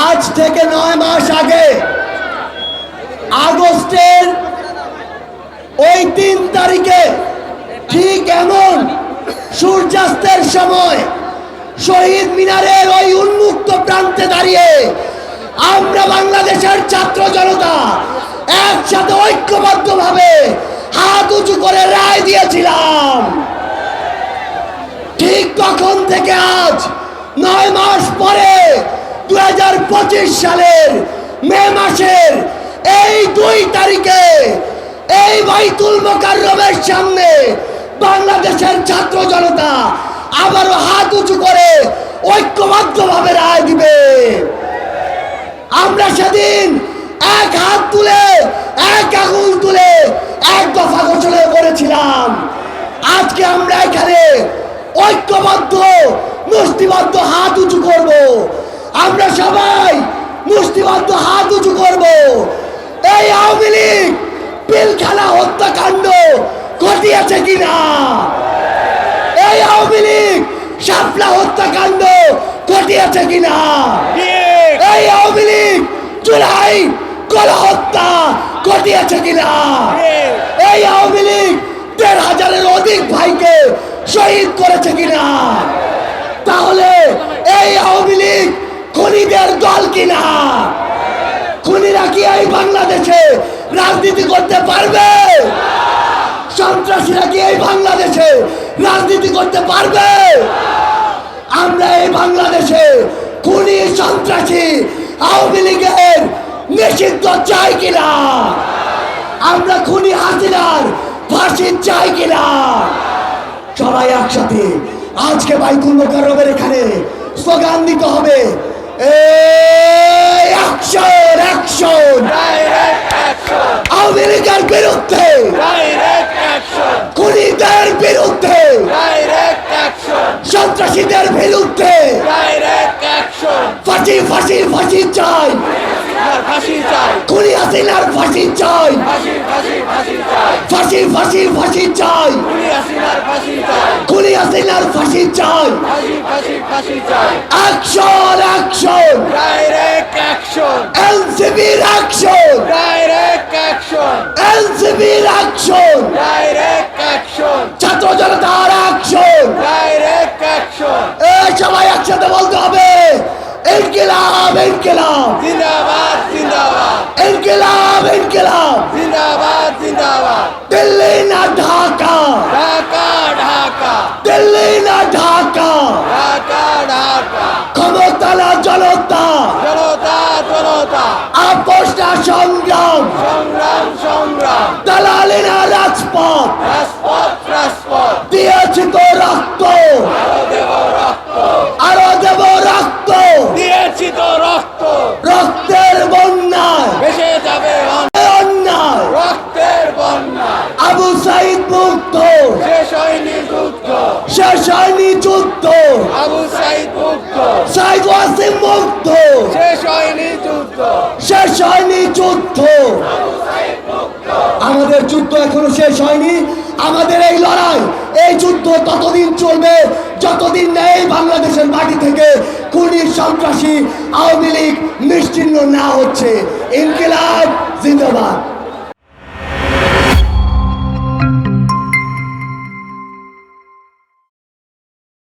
আজ থেকে নয় মাস আগে আগস্টের ওই তিন তারিখে ঠিক এমন সূর্যাস্তের সময় শহীদ মিনারের ওই উন্মুক্ত প্রান্তে দাঁড়িয়ে আমরা বাংলাদেশের ছাত্র জনতা একসাথে ঐক্যবদ্ধভাবে হাত উঁচু করে রায় দিয়েছিলাম। ঠিক তখন থেকে আজ নয় মাস পরে সালের মে মাসের এই দুই তারিখে এই বাইতুল মোকাররমের সামনে বাংলাদেশের ছাত্র জনতা আবারও হাত উঁচু করে ঐক্যবদ্ধভাবে রায় দিবে। আমরা সেদিন এক হাত তুলে, এক আঙুল তুলে এক দফা ঘোষণা করেছিলাম। আজকে আমরা এখানে ঐক্যবদ্ধ, মুষ্টিবদ্ধ হাত উঁচু করব। সবাই মুষ্টিবদ্ধ হাত উঁচু করব। এই আওয়ামী লীগ পিলখানা হত্যাকাণ্ড ঘটিয়েছে কিনা? এই আওয়ামী লীগ শাপলা হত্যাকাণ্ড ঘটিয়েছে কিনা? এই আওয়ামী লীগ জুলাই গণহত্যা ঘটিয়েছে কিনা? এই আওয়ামী লীগ দেড় হাজারের অধিক ভাইকে শহীদ করেছে কিনা? তাহলে এই আওয়ামী লীগ খুনিদের দল কিনা? খুনিরা কি এই বাংলাদেশে রাজনীতি করতে পারবে? সন্ত্রাসীরা কি এই বাংলাদেশে রাজনীতি করতে পারবে? আমরা এই বাংলাদেশে খুনি, সন্ত্রাসী, আওয়ামী লীগের নিষিদ্ধ চাই কিনা? আমরা খুনি হাসিনার ফাঁসি চাই কিনা? সবাই একসাথে আজকে বাইতুল মোকাররমের এখানে স্লোগান দিতে হবে। অ্যাকশন অ্যাকশন লীগের বিরুদ্ধে! খুনিদের বিরুদ্ধে! সন্ত্রাসীদের বিরুদ্ধে! ফাঁসি ফাঁসি ফাঁসি চাই! খুনি হাসিনার ফাঁসি চাই! ফাঁসি ফাঁসি ফাঁসি চাই। খুনি হাসিনার ফাঁসি চাই। অ্যাকশন অ্যাকশন ডাইরেক্ট অ্যাকশন এনসিবির অ্যাকশন ডাইরেক্ট অ্যাকশন এনসিবির অ্যাকশন ডাইরেক্ট অ্যাকশন ছাত্র জনতার অ্যাকশন ডাইরেক্ট অ্যাকশন এ সবাই একসাথে বলতে হবে ইনকিলাব ইনকিলাব। জিন্দাবাদ জিন্দাবাদ। ইনকিলাব ইনকিলাব। জিন্দাবাদ। আপোষ না সংগ্রাম। সংগ্রাম সংগ্রাম। দালালি না রাজপথ। রাজপথ রাজপথ। দিয়েছি তো রক্ত। আরও দেব রক্ত। দিয়েছি তো রক্ত। রক্তের বন্যায়। ভেসে যাবে অন- অন্যায়। রক্তের বন্যা আবু সাইদ মুক্ত। শেষ হয়নি যুদ্ধ। শেষ হয়নি যুদ্ধ। আবু সাইদ শেষ হয়নি যুদ্ধ। আমাদের যুদ্ধ এখনও শেষ হয়নি। আমাদের এই লড়াই, এই যুদ্ধ ততদিন চলবে, যতদিন নেই বাংলাদেশের মাটি থেকে কুড়ি সন্ত্রাসী আওয়ামী লীগ নিশ্চিহ্ন না হচ্ছে। ইনকিলাব, জিন্দাবাদ।